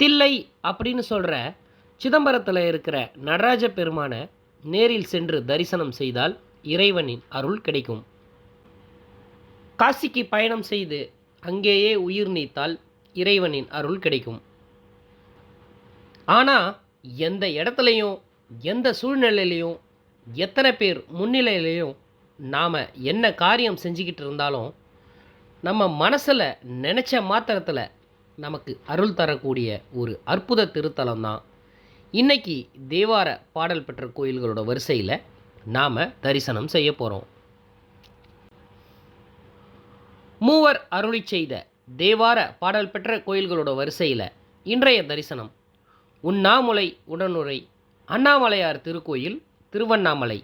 தில்லை அப்படின்னு சொல்கிற சிதம்பரத்தில் இருக்கிற நடராஜ பெருமானை நேரில் சென்று தரிசனம் செய்தால் இறைவனின் அருள் கிடைக்கும். காசிக்கு பயணம் செய்து அங்கேயே உயிர் நீத்தால் இறைவனின் அருள் கிடைக்கும். ஆனால் எந்த இடத்துலையும் எந்த சூழ்நிலையிலையும் எத்தனை பேர் முன்னிலையிலையும் நாம் என்ன காரியம் செஞ்சுக்கிட்டு இருந்தாலும் நம்ம மனசில் நினச்ச மாத்திரத்தில் நமக்கு அருள் தரக்கூடிய ஒரு அற்புத திருத்தலம் தான் இன்றைக்கி தேவார பாடல் பெற்ற கோயில்களோட வரிசையில் நாம் தரிசனம் செய்ய போகிறோம் மூவர் அருளி செய்த தேவார பாடல் பெற்ற கோயில்களோட வரிசையில் இன்றைய தரிசனம். உண்ணாமுலை உடனுரை அண்ணாமலையார் திருக்கோயில் திருவண்ணாமலை.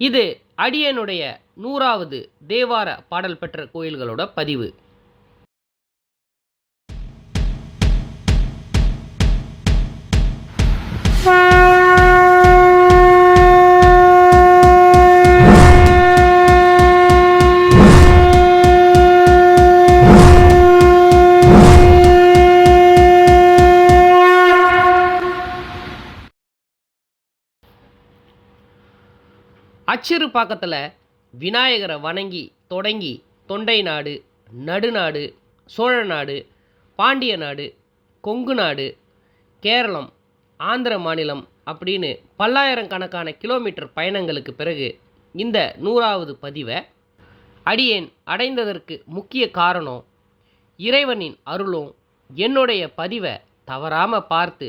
இது அடியனுடைய நூறாவது தேவார பாடல் பெற்ற கோயில்களோட பதிவு. அச்சிறு பாக்கத்தில் விநாயகரை வணங்கி தொடங்கி தொண்டை நாடு நடுநாடு சோழ நாடு பாண்டிய நாடு கொங்கு நாடு கேரளம் ஆந்திர மாநிலம் அப்படின்னு பல்லாயிரக்கணக்கான கிலோமீட்டர் பயணங்களுக்கு பிறகு இந்த நூறாவது பதிவை அடியேன் அடைந்ததற்கு முக்கிய காரணம் இறைவனின் அருளும் என்னுடைய பதிவை தவறாமல் பார்த்து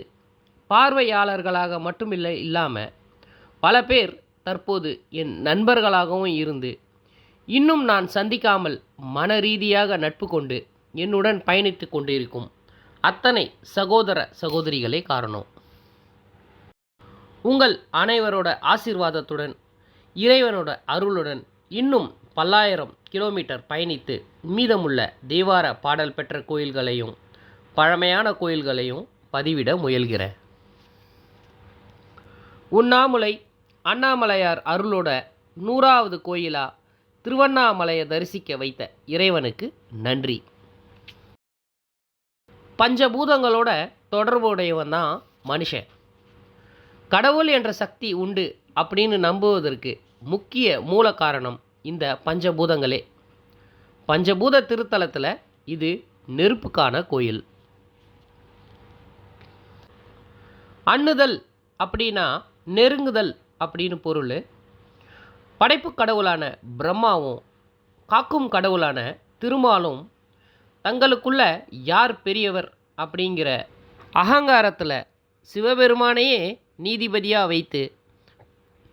பார்வையாளர்களாக மட்டுமில்லை இல்லாமல் பல பேர் தற்போது என் நண்பர்களாகவும் இருந்து இன்னும் நான் சந்திக்காமல் மன ரீதியாக நட்பு கொண்டு என்னுடன் பயணித்து கொண்டிருக்கும் அத்தனை சகோதர சகோதரிகளே காரணம். உங்கள் அனைவரோட ஆசீர்வாதத்துடன் இறைவனோட அருளுடன் இன்னும் பல்லாயிரம் கிலோமீட்டர் பயணித்து மீதமுள்ள தேவார பாடல் பெற்ற கோயில்களையும் பழமையான கோயில்களையும் பதிவிட முயல்கிறேன். உண்ணாமுலை அண்ணாமலையார் அருளோட நூறாவது கோயிலா திருவண்ணாமலையை தரிசிக்க வைத்த இறைவனுக்கு நன்றி. பஞ்சபூதங்களோட தொடர்புடையவன் தான் மனுஷன். கடவுள் என்ற சக்தி உண்டு அப்படின்னு நம்புவதற்கு முக்கிய மூல காரணம் இந்த பஞ்சபூதங்களே. பஞ்சபூத திருத்தலத்தில் இது நெருப்புக்கான கோயில். அண்ணுதல் அப்படின்னா நெருங்குதல் அப்படின்னு பொருள். படைப்பு கடவுளான பிரம்மாவும் காக்கும் கடவுளான திருமாலும் தங்களுக்குள்ள யார் பெரியவர் அப்படிங்கிற அகங்காரத்தில் சிவபெருமானையே நீதிபதியாக வைத்து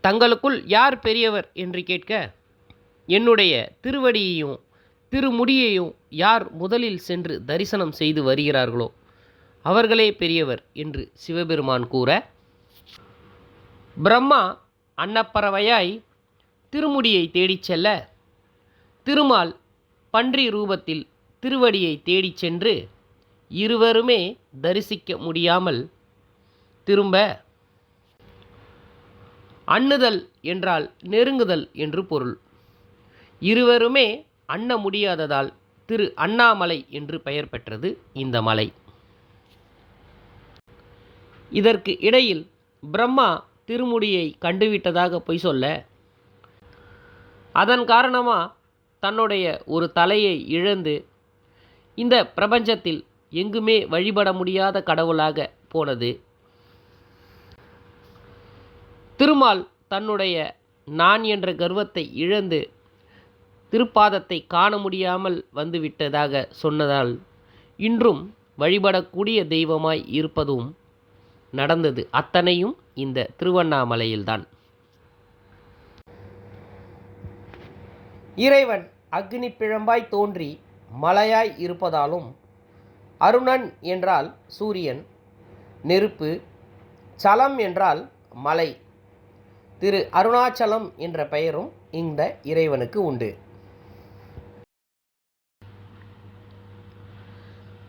தங்களுக்குள் யார் பெரியவர் என்று கேட்க என்னுடைய திருவடியையும் திருமுடியையும் யார் முதலில் சென்று தரிசனம் செய்து வருகிறார்களோ அவர்களே பெரியவர் என்று சிவபெருமான் கூற பிரம்மா அன்னப்பறவையாய் திருமுடியை தேடிச் செல்ல திருமால் பன்றி ரூபத்தில் திருவடியை தேடிச் சென்று இருவருமே தரிசிக்க முடியாமல் திரும்ப அண்ணுதல் என்றால் நெருங்குதல் என்று பொருள். இருவருமே அண்ண முடியாததால் திரு அண்ணாமலை என்று பெயர் பெற்றது இந்த மலை. இதற்கு இடையில் பிரம்மா திருமுடியை கண்டுவிட்டதாக பொய் சொல்ல அதன் காரணமாக தன்னுடைய ஒரு தலையை இழந்து இந்த பிரபஞ்சத்தில் எங்குமே வழிபட முடியாத கடவுளாக போனது. திருமால் தன்னுடைய நான் என்ற கர்வத்தை இழந்து திருப்பாதத்தை காண முடியாமல் வந்துவிட்டதாக சொன்னதால் இன்றும் வழிபடக்கூடிய தெய்வமாய் இருப்பதும் நடந்தது அத்தனையும் இந்த திருவண்ணாமலையில்தான். இறைவன் அக்னி பிழம்பாய் தோன்றி மலையாய் இருப்பதாலும் அருணன் என்றால் சூரியன் நெருப்பு சலம் என்றால் மலை. திரு அருணாச்சலம் என்ற பெயரும் இந்த இறைவனுக்கு உண்டு.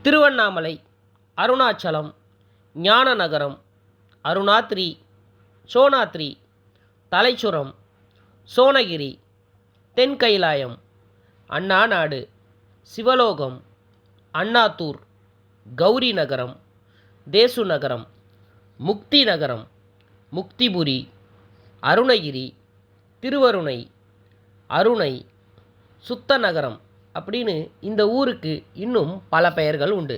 திருவண்ணாமலை அருணாச்சலம் ஞான நகரம் அருணாத்ரி சோனாத்ரி தலைச்சுரம் சோனகிரி தென் கைலாயம் அண்ணாநாடு சிவலோகம் அண்ணாத்தூர் கௌரி நகரம் தேசு நகரம் முக்தி நகரம் முக்திபுரி அருணகிரி திருவருணை அருணை சுத்த நகரம் அப்படின்னு இந்த ஊருக்கு இன்னும் பல பெயர்கள் உண்டு.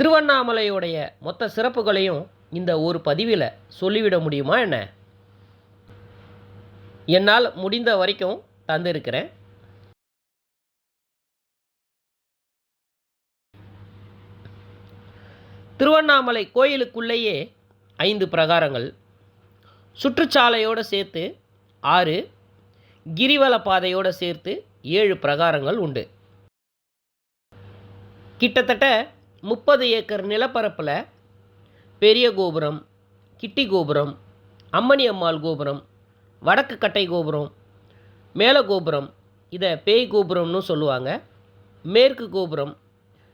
திருவண்ணாமலையுடைய மொத்த சிறப்புகளையும் இந்த ஒரு பதிவில் சொல்லிவிட முடியுமா என்ன? என்னால் முடிந்த வரைக்கும் தந்திருக்கிறேன். திருவண்ணாமலை கோயிலுக்குள்ளேயே ஐந்து பிரகாரங்கள். சுற்றுச்சாலையோடு சேர்த்து ஆறு கிரிவல பாதையோடு சேர்த்து ஏழு பிரகாரங்கள் உண்டு. கிட்டத்தட்ட முப்பது ஏக்கர் நிலப்பரப்பில் பெரிய கோபுரம் கிட்டி கோபுரம் அம்மணி அம்மாள் கோபுரம் வடக்கு கட்டை கோபுரம் மேல கோபுரம் இதை பேய் கோபுரம்னு சொல்லுவாங்க. மேற்கு கோபுரம்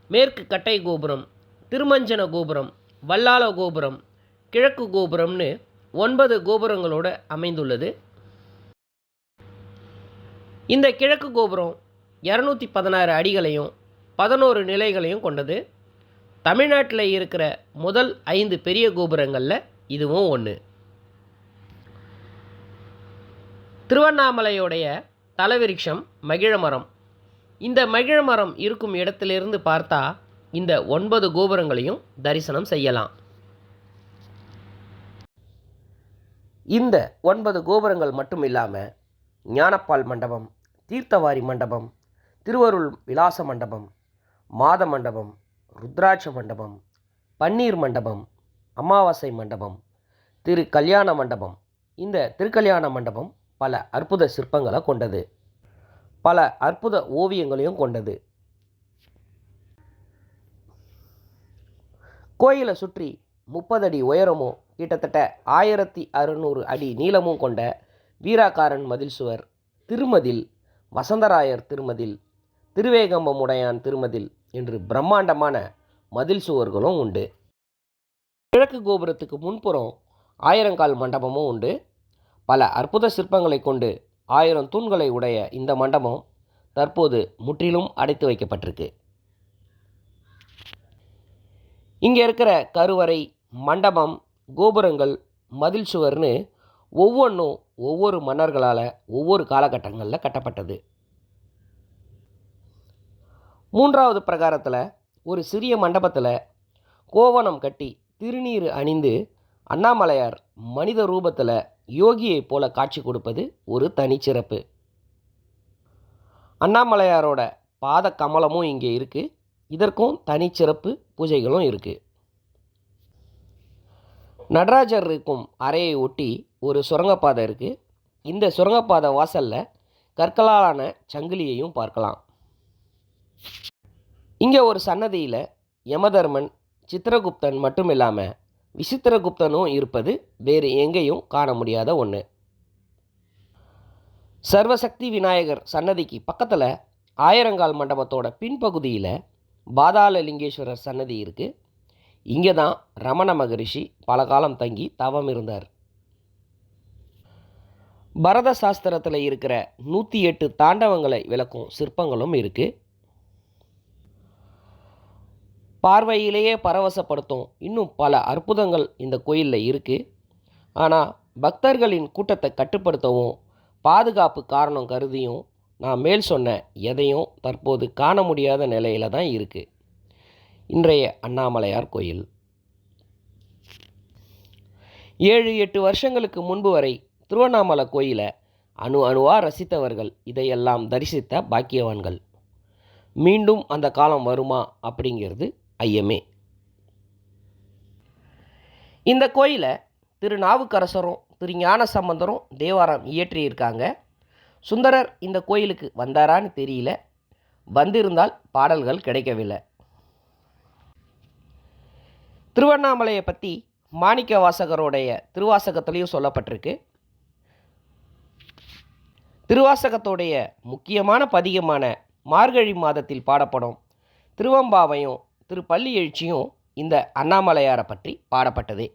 மேற்கு கட்டை கோபுரம் திருமஞ்சன கோபுரம் வல்லால கோபுரம் கிழக்கு கோபுரம்னு ஒன்பது கோபுரங்களோடு அமைந்துள்ளது. இந்த கிழக்கு கோபுரம் இரநூத்தி பதினாறு அடிகளையும் பதினோரு நிலைகளையும் கொண்டது. தமிழ்நாட்டில் இருக்கிற முதல் ஐந்து பெரிய கோபுரங்களில் இதுவும் ஒன்று திருவண்ணாமலையுடைய தலவிருட்சம் மகிழமரம். இந்த மகிழமரம் இருக்கும் இடத்திலிருந்து பார்த்தா இந்த ஒன்பது கோபுரங்களையும் தரிசனம் செய்யலாம். இந்த ஒன்பது கோபுரங்கள் மட்டும் இல்லாமல் ஞானப்பால் மண்டபம் தீர்த்தவாரி மண்டபம் திருவருள் விலாச மண்டபம் மாத மண்டபம் ருத்ராட்ச மண்டபம் பன்னீர் மண்டபம் அமாவாசை மண்டபம் திரு கல்யாண மண்டபம். இந்த திருக்கல்யாண மண்டபம் பல அற்புத சிற்பங்களை கொண்டது. பல அற்புத ஓவியங்களையும் கொண்டது. கோயிலை சுற்றி முப்பது அடி உயரமும் கிட்டத்தட்ட ஆயிரத்தி அறுநூறு அடி நீளமும் கொண்ட வீராகாரன் மதில் சுவர் திருமதில் வசந்தராயர் திருமதில் திருவேகம்பமுடையான் திருமதில் என்று பிரம்மாண்டமான மதில் சுவர்களும் உண்டு. கிழக்கு கோபுரத்துக்கு முன்புறம் ஆயிரங்கால் மண்டபமும் உண்டு. பல அற்புத சிற்பங்களை கொண்டு ஆயிரம் தூண்களை உடைய இந்த மண்டபம் தற்போது முற்றிலும் அடைத்து வைக்கப்பட்டிருக்கு. இங்கே இருக்கிற கருவறை மண்டபம் கோபுரங்கள் மதில் சுவர்னு ஒவ்வொன்றும் ஒவ்வொரு மன்னர்களால் ஒவ்வொரு காலகட்டங்களில் கட்டப்பட்டது. மூன்றாவது பிரகாரத்தில் ஒரு சிறிய மண்டபத்தில் கோவணம் கட்டி திருநீர் அணிந்து அண்ணாமலையார் மனித ரூபத்தில் யோகியைப் போல காட்சி கொடுப்பது ஒரு தனிச்சிறப்பு. அண்ணாமலையாரோட பாத கமலமும் இங்கே இருக்குது இதற்கும் தனிச்சிறப்பு பூஜைகளும் இருக்குது நடராஜர் இருக்கும் அறையை ஒட்டி ஒரு சுரங்கப்பாதை இருக்குது இந்த சுரங்கப்பாதை வாசலில் கற்களாலான சங்கிலியையும் பார்க்கலாம். இங்கே ஒரு சன்னதியில் யமதர்மன் சித்திரகுப்தன் மட்டும் இல்லாமல் விசித்திரகுப்தனும் இருப்பது வேறு எங்கேயும் காண முடியாத ஒன்று சர்வசக்தி விநாயகர் சன்னதிக்கு பக்கத்தில் ஆயிரங்கால் மண்டபத்தோட பின்பகுதியில் பாதாள லிங்கேஸ்வரர் சன்னதி இருக்குது இங்கே தான் ரமண மகரிஷி பல காலம் தங்கி தவம் இருந்தார். பரத சாஸ்திரத்தில் இருக்கிற நூற்றி எட்டு தாண்டவங்களை விளக்கும் சிற்பங்களும் இருக்குது பார்வையிலேயே பரவசப்படுத்தும். இன்னும் பல அற்புதங்கள் இந்த கோயிலில் இருக்குது ஆனால் பக்தர்களின் கூட்டத்தை கட்டுப்படுத்தவும் பாதுகாப்பு காரணம் கருதியும் நான் மேல் சொன்ன எதையும் தற்போது காண முடியாத நிலையில் தான் இருக்குது இன்றைய அண்ணாமலையார் கோயில். ஏழு எட்டு வருஷங்களுக்கு முன்பு வரை திருவண்ணாமலை கோயிலை அணு அணுவாக ரசித்தவர்கள் இதையெல்லாம் தரிசித்த பாக்கியவான்கள். மீண்டும் அந்த காலம் வருமா அப்படிங்கிறது ஐயமே. இந்த கோயிலை திரு நாவுக்கரசரும் திரு ஞான சம்பந்தரும் தேவாரம் இயற்றியிருக்காங்க. சுந்தரர் இந்த கோயிலுக்கு வந்தாரான்னு தெரியல. வந்திருந்தால் பாடல்கள் கிடைக்கவில்லை. திருவண்ணாமலையை பற்றி மாணிக்க வாசகருடைய திருவாசகத்திலையும் சொல்லப்பட்டிருக்கு. திருவாசகத்தோடைய முக்கியமான பதிகமான மார்கழி மாதத்தில் பாடப்படும் திருவம்பாவையும் திரு பள்ளி எழுச்சியும் இந்த அண்ணாமலையாரை பற்றி பாடப்பட்டது.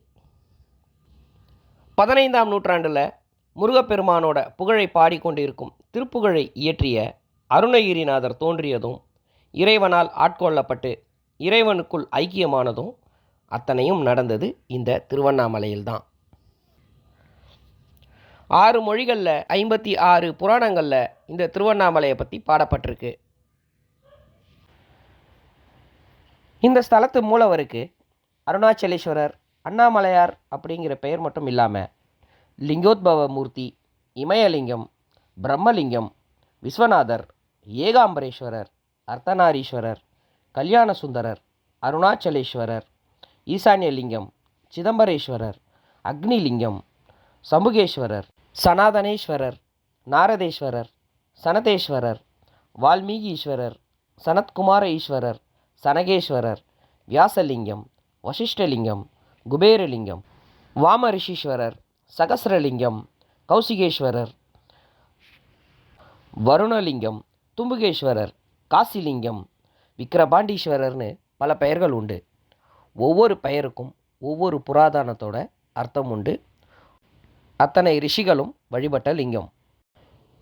பதினைந்தாம் நூற்றாண்டில் முருகப்பெருமானோட புகழை பாடிக்கொண்டிருக்கும் திருப்புகழை இயற்றிய அருணகிரிநாதர் தோன்றியதும் இறைவனால் ஆட்கொள்ளப்பட்டு இறைவனுக்குள் ஐக்கியமானதும் அத்தனையும் நடந்தது இந்த திருவண்ணாமலையில்தான். ஆறு மொழிகளில் ஐம்பத்தி ஆறு புராணங்களில் இந்த திருவண்ணாமலையை பற்றி பாடப்பட்டிருக்கு. இந்த ஸ்தலத்து மூலவருக்கு அருணாச்சலேஸ்வரர் அண்ணாமலையார் அப்படிங்கிற பெயர் மட்டும் இல்லாமல் லிங்கோத்பவ மூர்த்தி இமயலிங்கம் பிரம்மலிங்கம் விஸ்வநாதர் ஏகாம்பரேஸ்வரர் அர்த்தநாரீஸ்வரர் கல்யாண சுந்தரர் அருணாச்சலேஸ்வரர் ஈசான்யலிங்கம் சிதம்பரேஸ்வரர் அக்னிலிங்கம் சம்புகேஸ்வரர் சனாதனேஸ்வரர் நாரதேஸ்வரர் சனதேஸ்வரர் வால்மீகீஸ்வரர் சனத்குமார ஈஸ்வரர் சனகேஸ்வரர் வியாசலிங்கம் வசிஷ்டலிங்கம் குபேரலிங்கம் வாமரிஷீஸ்வரர் சகசரலிங்கம் கௌசிகேஸ்வரர் வருணலிங்கம் தும்புகேஸ்வரர் காசிலிங்கம் விக்கிரபாண்டீஸ்வரர்னு பல பெயர்கள் உண்டு. ஒவ்வொரு பெயருக்கும் ஒவ்வொரு புராதனத்தோட அர்த்தம் உண்டு. அத்தனை ரிஷிகளும் வழிபட்ட லிங்கம்.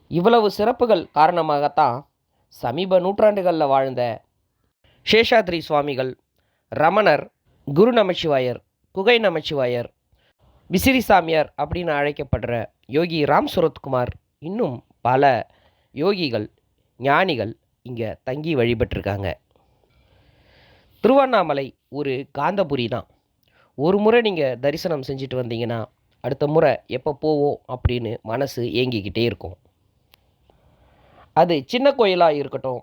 இவ்வளவு சிறப்புகள் காரணமாகத்தான் சமீப நூற்றாண்டுகளில் வாழ்ந்த சேஷாத்ரி சுவாமிகள் ரமணர் குரு நமச்சிவாயர் குகை நமச்சிவாயர் விசிறி சாமியார் அப்படின்னு அழைக்கப்படுற யோகி ராம் சுரத்குமார் இன்னும் பல யோகிகள் ஞானிகள் இங்கே தங்கி வழிபட்டிருக்காங்க. திருவண்ணாமலை ஒரு காந்தபுரி தான். ஒரு முறை நீங்கள் தரிசனம் செஞ்சுட்டு வந்தீங்கன்னா அடுத்த முறை எப்போ போவோம் அப்படின்னு மனசு ஏங்கிக்கிட்டே இருக்கும். அது சின்ன கோயிலாக இருக்கட்டும்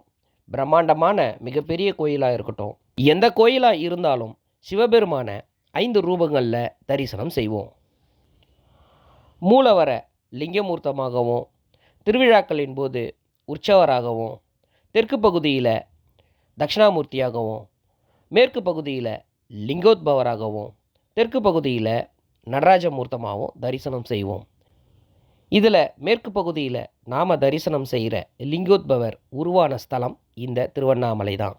பிரம்மாண்டமான மிகப்பெரிய கோயிலாக இருக்கட்டும். எந்த கோயிலாக இருந்தாலும் சிவபெருமான ஐந்து ரூபங்களில் தரிசனம் செய்வோம். மூலவரை லிங்கமூர்த்தமாகவும் திருவிழாக்களின் போது உற்சவராகவும் தெற்கு பகுதியில் தட்சிணாமூர்த்தியாகவும் மேற்கு பகுதியில் லிங்கோத்பவராகவும் தெற்கு பகுதியில் நடராஜ மூர்த்தமாகவும் தரிசனம் செய்வோம். இதில் மேற்கு பகுதியில் நாம் தரிசனம் செய்கிற லிங்கோத்பவர் உருவான ஸ்தலம் இந்த திருவண்ணாமலை தான்.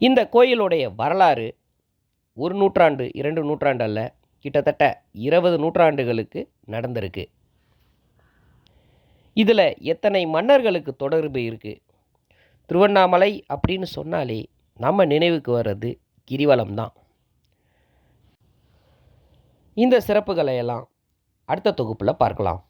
இந்த கோயிலுடைய வரலாறு ஒரு நூற்றாண்டு இரண்டு நூற்றாண்டு அல்ல கிட்டத்தட்ட இருபது நூற்றாண்டுகளுக்கு நடந்திருக்கு. இதில் எத்தனை மன்னர்களுக்கு தொடர்பு இருக்குது திருவண்ணாமலை அப்படின்னு சொன்னாலே நம்ம நினைவுக்கு வர்றது கிரிவலம் தான். இந்த சிறப்புகளை எல்லாம் அடுத்த தொகுப்பில் பார்க்கலாம்.